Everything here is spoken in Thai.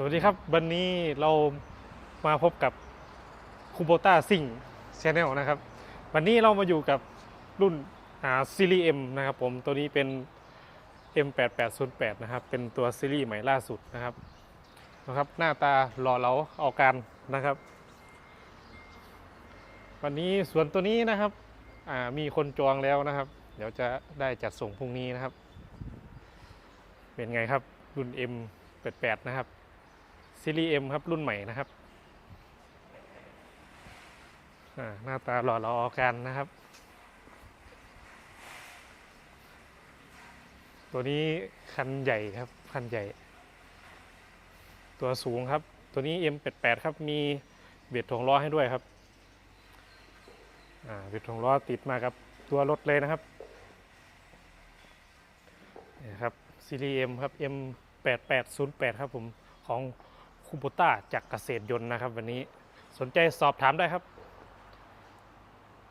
สวัสดีครับ วันนี้เรามาพบกับคูโบต้าซิงชแนลนะครับ วันนี้เรามาอยู่กับรุ่นซีรีส์ M นะครับผมตัวนี้เป็น M8808 นะครับ เป็นตัวซีรีส์ใหม่ล่าสุดนะครับนะครับ หน้าตาหล่อเหลาเอาการนะครับ วันนี้ส่วนตัวนี้นะครับมีคนจองแล้วนะครับ เดี๋ยวจะได้จัดส่งพรุ่งนี้นะครับ เป็นไงครับรุ่น M88 นะครับ ซีรีส์ M ครับ รุ่นใหม่นะครับหน้าตาหล่อเราเอกันนะครับ ตัวนี้คันใหญ่ครับ คันใหญ่ ตัวสูงครับ ตัวนี้ M88 ครับ มีเบียดถ่วงล้อให้ด้วยครับเบียดถ่วงล้อติดมากับ ตัวรถเลยนะครับนี่ครับซีรีส์ M ครับ M8808 ครับผมของ คูโบต้าจากเกษตรยนต์นะครับ วันนี้สนใจสอบถามได้ครับ